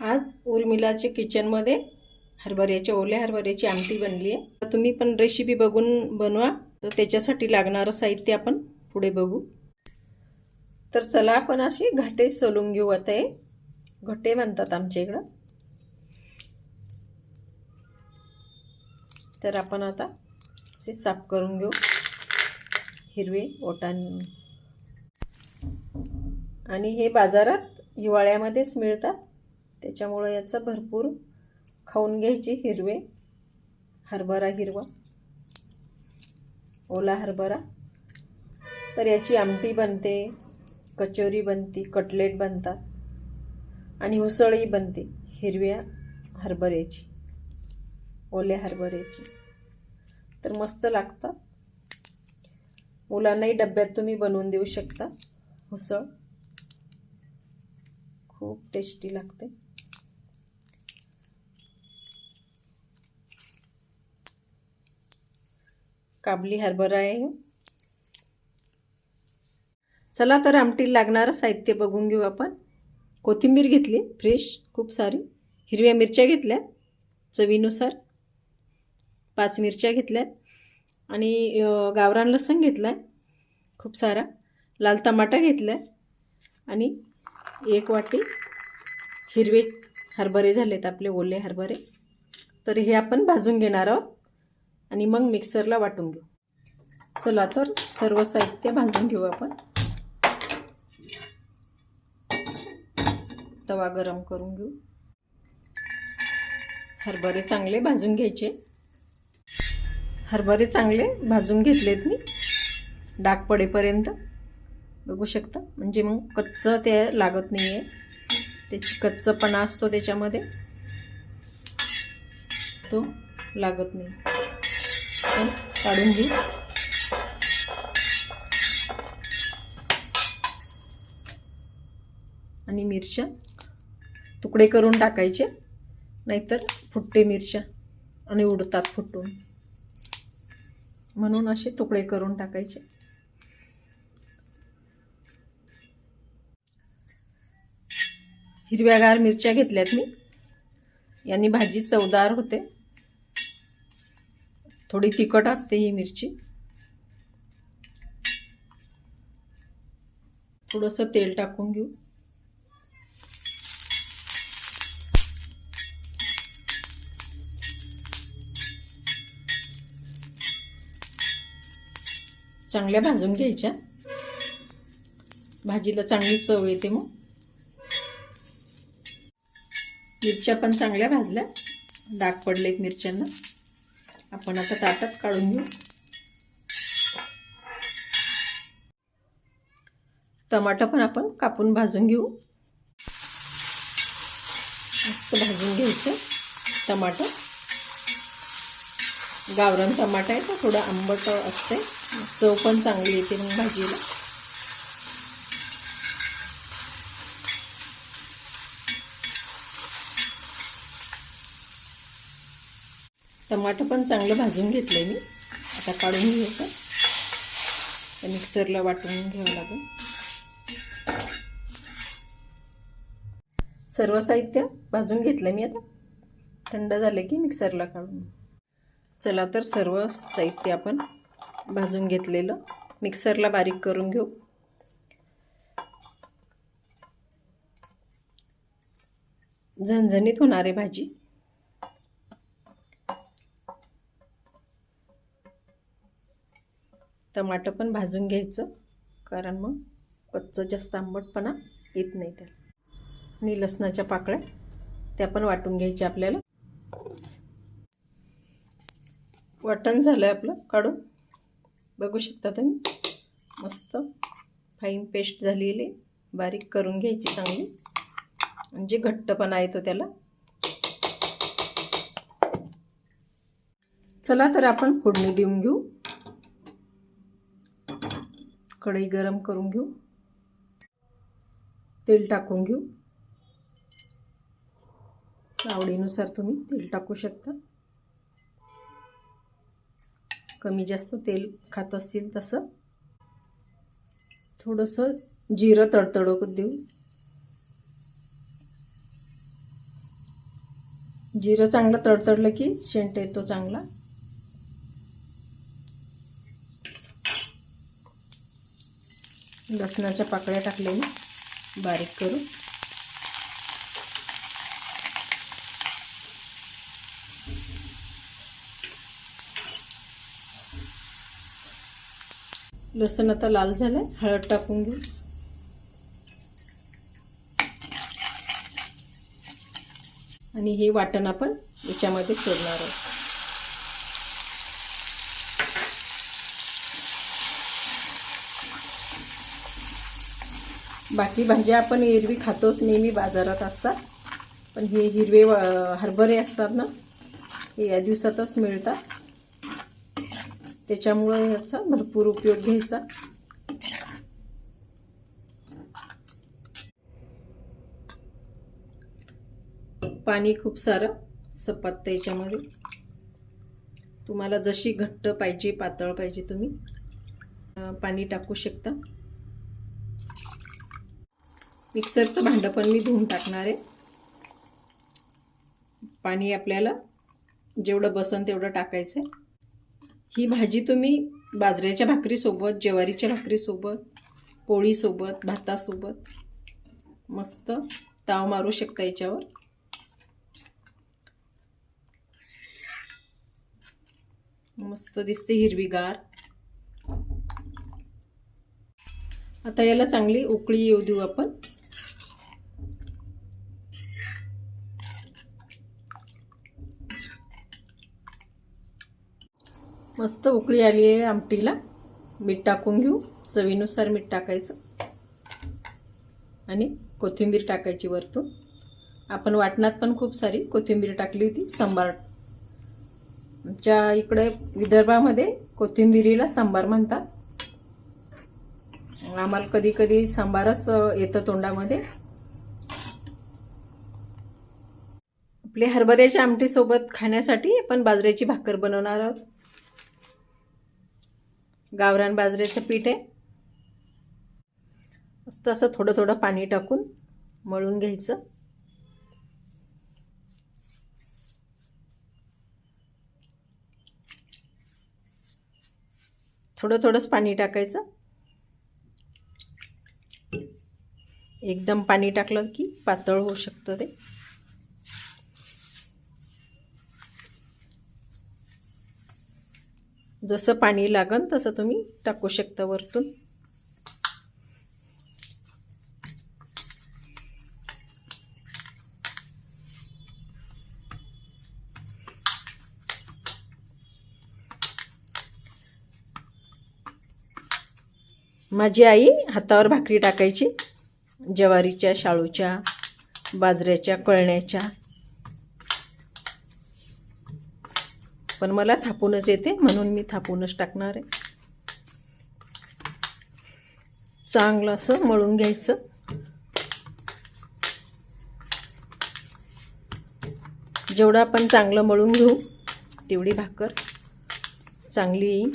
आज उर्मिलाच्या किचनमध्ये हरभऱ्याच्या ओल्या हरभऱ्याची आमटी बनली आहे. तर तुम्ही पण रेसिपी बघून बनवा. तर त्याच्यासाठी लागणारं साहित्य आपण पुढे बघू. तर चला आपण अशी घाटे सोलून घेऊ. आता हे घटे म्हणतात आमच्या इकडं. तर आपण आता असे साफ करून घेऊ. हिरवे ओटान. आणि हे बाजारात हिवाळ्यामध्येच मिळतात. त्याच्यामुळं याचा भरपूर खाऊन घ्यायची हिरवे. हरभरा हिरवा. ओला हरभरा. तर याची आमटी बनते कचोरी बनते कटलेट बनतात आणि उसळही बनते हिरव्या हरभऱ्याची ओल्या हरभऱ्याची. तर मस्त लागतात. मुलांनाही डब्यात तुम्ही बनवून देऊ शकता. उसळ. खूप टेस्टी लागते. काबली हरभरा आहे चला तर आमटीला लागणारं साहित्य बघून घेऊ आपण. कोथिंबीर घेतली फ्रेश खूप सारी. हिरव्या मिरच्या घेतल्या चवीनुसार. पाच मिरच्या घेतल्यात. आणि गावरान लसूण घेतला आहे खूप सारा. लाल टमाटा घेतला आहे आणि एक वाटी हिरवे हरभरे झालेत आपले ओले हरभरे. तर हे आपण भाजून घेणार आहोत. आणि मग मिक्सरला वाटून घेऊ. चला तर सर्व साहित्य भाजून घेऊ आपण. तवा गरम करून घेऊ. हरभरे चांगले भाजून घ्यायचे. हरभरे चांगले भाजून घेतलेत मी. डाग पडेपर्यंत. बघू शकता. म्हणजे मग कच्चं ते लागत नाही आहे त्याची कच्चपणा असतो त्याच्यामध्ये. तो लागत नाही. काढून घेऊ आणि मिरच्या तुकडे करून टाकायचे नाहीतर फुटते मिरच्या आणि उडतात फुटून. म्हणून असे तुकडे करून टाकायचे. हिरव्यागार मिरच्या घेतल्यात मी. यांनी भाजी चवदार होते. थोडी तिखट असते ही मिरची. थोडंसं तेल टाकून घेऊ. चांगल्या भाजून घ्यायच्या. भाजीला चांगली चव येते मग. मिरच्या पण चांगल्या भाजल्या. डाग पडले आहेत मिरच्यांना. आपण आता ताटात काढून घेऊ. टमाटर पण आपण कापून भाजून घेऊ. मस्त भाजून घ्यायचं टमाटर गावरान टमाटा आहे तर थोडं आंबट असते. चव पण चांगली येते मग भाजीला. टमाटर पण चांगलं भाजून घेतलं आहे मी. आता काढून घ्यायचं तर मिक्सरला वाटून घ्यावं लागेल. सर्व साहित्य भाजून घेतलं मी आता. थंड झालं की मिक्सरला काढून. चला तर सर्व साहित्य आपण भाजून घेतलेलं मिक्सरला बारीक करून घेऊ. झणझणीत होणार आहे भाजी. टमाटर पण भाजून घ्यायचं कारण मग कच्चं जास्त आंबटपणा येत नाही त्याला. आणि लसणाच्या पाकळ्या त्या पण वाटून घ्यायच्या आपल्याला. वाटण झालं आहे आपलं काढून. बघू शकता तुम्ही. मस्त फाईन पेस्ट झालेली बारीक करून घ्यायची चांगली. म्हणजे घट्टपणा येतो त्याला. चला तर आपण फोडणी देऊन घेऊ. कढई गरम करून घेऊ. तेल टाकून घेऊ. आवडीनुसार तुम्ही तेल टाकू शकता. कमी जास्त तेल खात असतील तसं. थोडंसं जिरं तडतडकत देऊ. जिरं चांगलं तडतडलं की शेंट येतो चांगला. लसणाच्या पाकळ्या टाकलेल्या बारीक करून. लसण आता लाल झालं हळद टाकून घेऊ. आणि हे वाटण आपण याच्यामध्ये सोडणार आहोत. बाकी भाज्या आपण एरवी खातोच नेहमी बाजारात असतात. पण हे हिरवे हरभरे असतात ना हे या दिवसातच मिळतात. त्याच्यामुळं याचा भरपूर उपयोग घ्यायचा. पाणी खूप सारं सपात याच्यामध्ये. तुम्हाला जशी घट्ट पाहिजे पातळ पाहिजे तुम्ही पाणी टाकू शकता. मिक्सरचं भांडं पण मी धुवून टाकणार आहे. पाणी आपल्याला जेवढं बसन तेवढं टाकायचं आहे ही भाजी तुम्ही बाजऱ्याच्या भाकरीसोबत ज्वारीच्या भाकरीसोबत पोळीसोबत भातासोबत मस्त ताव मारू शकता याच्यावर. मस्त दिसते हिरवीगार. आता याला चांगली उकळी येऊ देऊ आपण. मस्त उकळी आली आहे आमटीला. मीठ टाकून घेऊ. चवीनुसार मीठ टाकायचं. आणि कोथिंबीर टाकायची वरतून. आपण वाटणात पण खूप सारी कोथिंबीर टाकली होती. सांबार. आमच्या इकडे विदर्भामध्ये कोथिंबिरीला सांबार म्हणतात. आम्हाला कधी कधी सांबारच येतं तोंडामध्ये. आपले हरभऱ्याच्या आमटीसोबत खाण्यासाठी आपण बाजऱ्याची भाकर बनवणार आहोत. गावरान बाजरीचं पीठ आहे. मस्त असं थोडं थोडं पाणी टाकून मळून घ्यायचं. थोडं थोडंच पाणी टाकायचं. एकदम पाणी टाकलं की पातळ होऊ शकतं ते. जसं पाणी लागन तसं तुम्ही टाकू शकता वरतून. माझी आई हातावर भाकरी टाकायची ज्वारीच्या शाळूच्या बाजऱ्याच्या कळण्याच्या. पण मला थापूनच येते म्हणून मी थापूनच टाकणार आहे. चांगलं असं मळून घ्यायचं. जेवढं आपण चांगलं मळून घेऊ तेवढी भाकर चांगली येईल.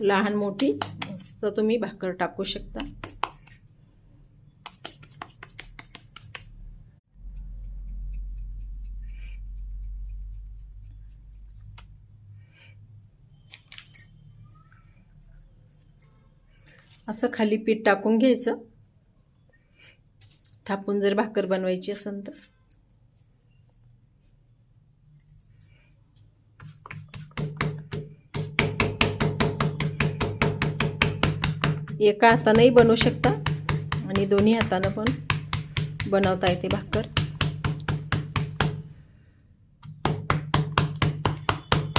लहान मोठी मस्त तुम्ही भाकर टाकू शकता. असं खाली पीठ टाकून घ्यायचं. थापून जर भाकर बनवायची असेल तर. एका हातानंही बनवू शकता. आणि दोन्ही हातानं पण बनवता येते भाकर.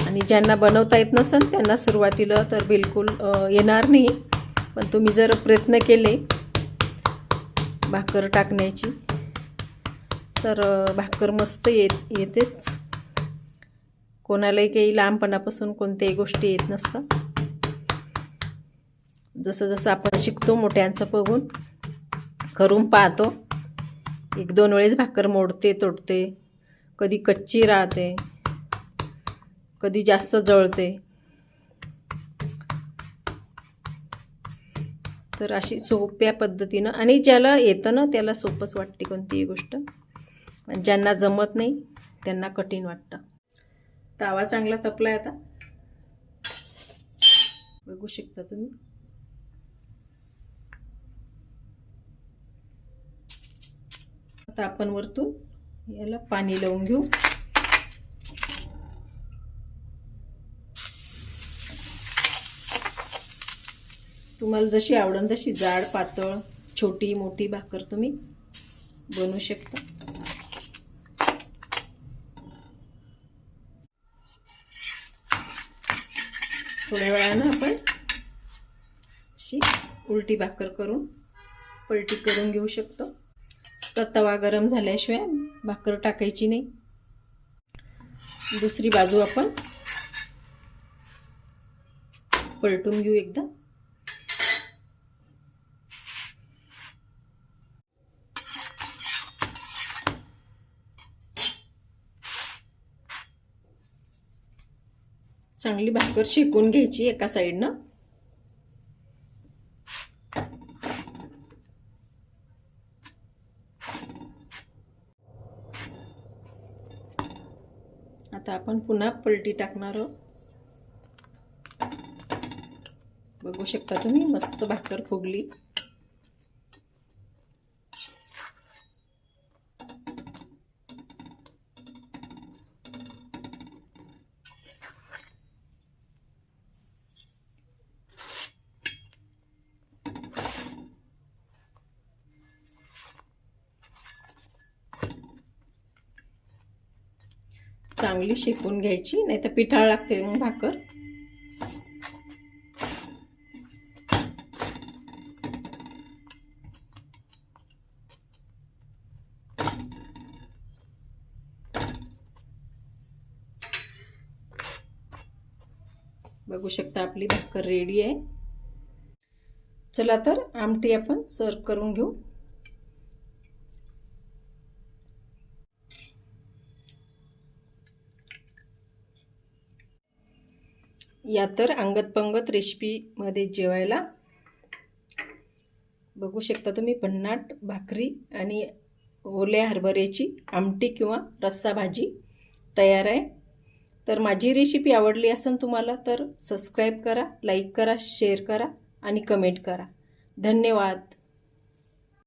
आणि ज्यांना बनवता येत नसेल त्यांना सुरुवातीला तर बिलकुल येणार नाही. पण तुम्ही जर प्रयत्न केले भाकर टाकण्याची तर भाकर मस्त येत येतेच. कोणालाही काही लहानपणापासून कोणत्याही गोष्टी येत नसतात. जसं जसं आपण शिकतो मोठ्यांचं बघून करून पाहतो. एक दोन वेळेस भाकर मोडते तोडते. कधी कच्ची राहते कधी जास्त जळते. तर अशी सोप्या पद्धतीनं आणि ज्याला येतं ना त्याला सोपंच वाटते कोणतीही गोष्ट. आणि ज्यांना जमत नाही त्यांना कठीण वाटतं. तावा चांगला तपला आहे आता. बघू शकता तुम्ही. आता आपण वरतून याला पाणी लावून घेऊ. तुम्हाला जशी आवडन तशी जाड पातळ छोटी मोठी भाकर तुम्ही बनवू शकता. थोड्या वेळानं आपण अशी उलटी भाकर करून पलटी करून घेऊ शकतो. तर तवा गरम झाल्याशिवाय भाकर टाकायची नाही. दुसरी बाजू आपण पलटून घेऊ एकदा. चांगली भाकर शेकून घ्यायची एका साईडनं आता आपण पुन्हा पलटी टाकणार आहोत. बघू शकता तुम्ही मस्त भाकर फुगली चांगली शेकून घ्यायची नाही तर पिठाळ लागते मग भाकर. बघू शकता आपली भाकर रेडी आहे. चला तर आमटी आपण सर्व करून घेऊ. या तर अंगतपंगत रेसिपीमध्ये जेवायला. बघू शकता तुम्ही भन्नाट भाकरी आणि ओल्या हरभऱ्याची आमटी किंवा रस्सा भाजी तयार आहे. तर माझी रेसिपी आवडली असेल तुम्हाला तर सबस्क्राईब करा लाईक करा शेअर करा आणि कमेंट करा. धन्यवाद.